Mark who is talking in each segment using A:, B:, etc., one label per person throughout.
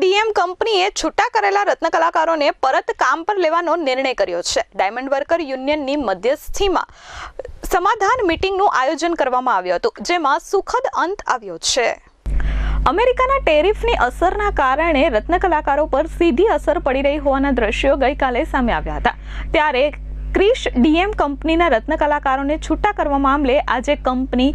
A: DM કંપનીએ છૂટા કરેલા રત્ન કલાકારોને પરત કામ પર લેવાનો નિર્ણય કર્યો છે. ડાયમંડ વર્કર યુનિયનની મધ્યસ્થીમાં સમાધાન મિટિંગનું આયોજન કરવામાં આવ્યું હતું, જેમાં સુખદ અંત આવ્યો છે. અમેરિકાના ટેરિફની અસરના કારણે રત્ન કલાકારો પર સીધી અસર પડી રહી હોવાના દ્રશ્યો ગઈકાલે સામે આવ્યા હતા. ત્યારે ક્રિશ ડીએમ કંપનીના રત્ન કલાકારોને છૂટા કરવા મામલે આજે કંપની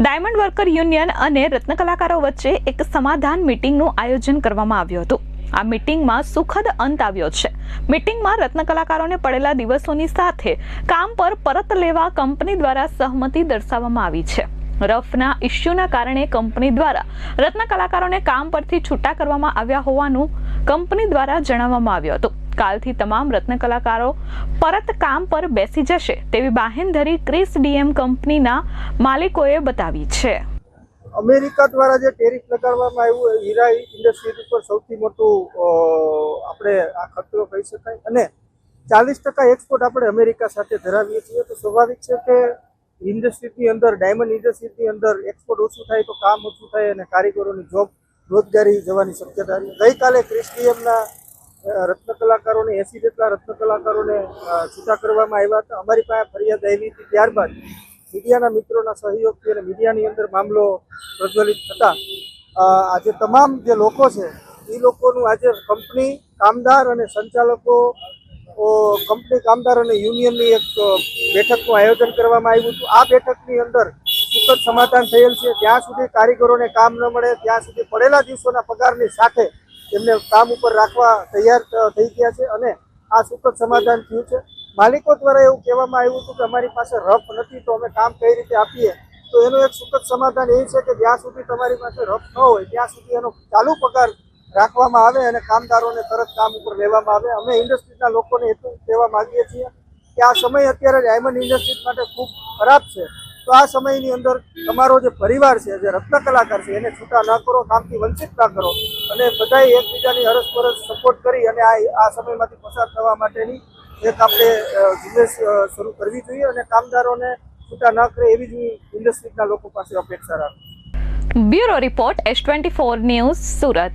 A: ડાયમંડ વર્કર યુનિયન અને રત્ન કલાકારો વચ્ચે એક સમાધાન મિટિંગનું આયોજન કરવામાં આવ્યું હતું. આ મિટિંગમાં સુખદ અંત આવ્યો છે. મિટિંગમાં રત્ન કલાકારોને પડેલા દિવસોની સાથે કામ પર પરત લેવા કંપની દ્વારા સહમતિ દર્શાવવામાં આવી છે. રફના ઇસ્યુના કારણે કંપની દ્વારા રત્ન કલાકારોને કામ પરથી છૂટા કરવામાં આવ્યા હોવાનું કંપની દ્વારા જણાવવામાં આવ્યું હતું. કાલથી તમામ રત્ન કલાકારો પરત કામ પર બેસી જશે તેવી બાહેંધરી ક્રિસ ડીએમ કંપનીના માલિકોએ બતાવી છે.
B: અમેરિકા દ્વારા જે ટેરિફ લગાડવામાં આવ્યું હીરા ઇન્ડસ્ટ્રી ઉપર સૌથી મોટું આપણે આ ખતરો કહી શકાય. અને ચાલીસ ટકા એક્સપોર્ટ આપણે અમેરિકા સાથે ધરાવીએ છીએ. તો સ્વાભાવિક છે કે ઇન્ડસ્ટ્રીની અંદર, ડાયમંડ ઇન્ડસ્ટ્રીની અંદર એક્સપોર્ટ ઓછું થાય તો કામ ઓછું થાય અને કારીગરોની જોબ રોજગારી જવાની શક્યતા ગઈકાલે ક્રિસ્ટીએમના રત્ન કલાકારોને, એસી જેટલા રત્ન કલાકારોને છૂટા કરવામાં આવ્યા હતા. અમારી પાસે ફરિયાદ આવી હતી ત્યારબાદ મીડિયાના મિત્રોના સહયોગથી અને મીડિયાની અંદર મામલો પ્રજ્વલિત થતા આજે તમામ જે લોકો છે, એ લોકોનું આજે કંપની કામદાર અને સંચાલકો કંપની કામદાર અને યુનિયનની એક બેઠકનું આયોજન કરવામાં આવ્યું હતું. આ બેઠકની અંદર સુખદ સમાધાન થયેલ છે. જ્યાં સુધી કારીગરોને કામ ન મળે, ત્યાં સુધી પડેલા દિવસોના પગારની સાથે એમને કામ ઉપર રાખવા તૈયાર થઈ ગયા છે અને આ સુખદ સમાધાન થયું છે. માલિકો દ્વારા એવું કહેવામાં આવ્યું હતું કે અમારી પાસે રફ નથી, તો અમે કામ કઈ રીતે આપીએ? તો એનું એક સુખદ સમાધાન એ છે કે જ્યાં સુધી તમારી પાસે રફ ન હોય, ત્યાં સુધી એનો ચાલુ પગાર રાખવામાં આવે અને કામદારોને તરત કામ ઉપર લેવામાં આવે. અમે ઇન્ડસ્ટ્રીના લોકોને એટલું કહેવા માંગીએ છીએ કે આ સમય અત્યારે ડાયમંડ ઇન્ડસ્ટ્રી માટે ખૂબ ખરાબ છે. તો આ સમયની અંદર તમારો જે પરિવાર છે, જે રત્ન કલાકાર છે, એને છૂટા ના કરો, કામથી વંચિત ના કરો અને બધાએ એકબીજાની અરસપરસ સપોર્ટ કરી અને આ આ સમયમાંથી પસાર થવા માટેની એક આપણે ઝુંબેશ શરૂ કરવી જોઈએ અને કામદારોને છૂટા ના કરે એવી જ ઇન્ડસ્ટ્રીના લોકો પાસે અપેક્ષા રાખું
A: bureau report, S twenty four news Surat.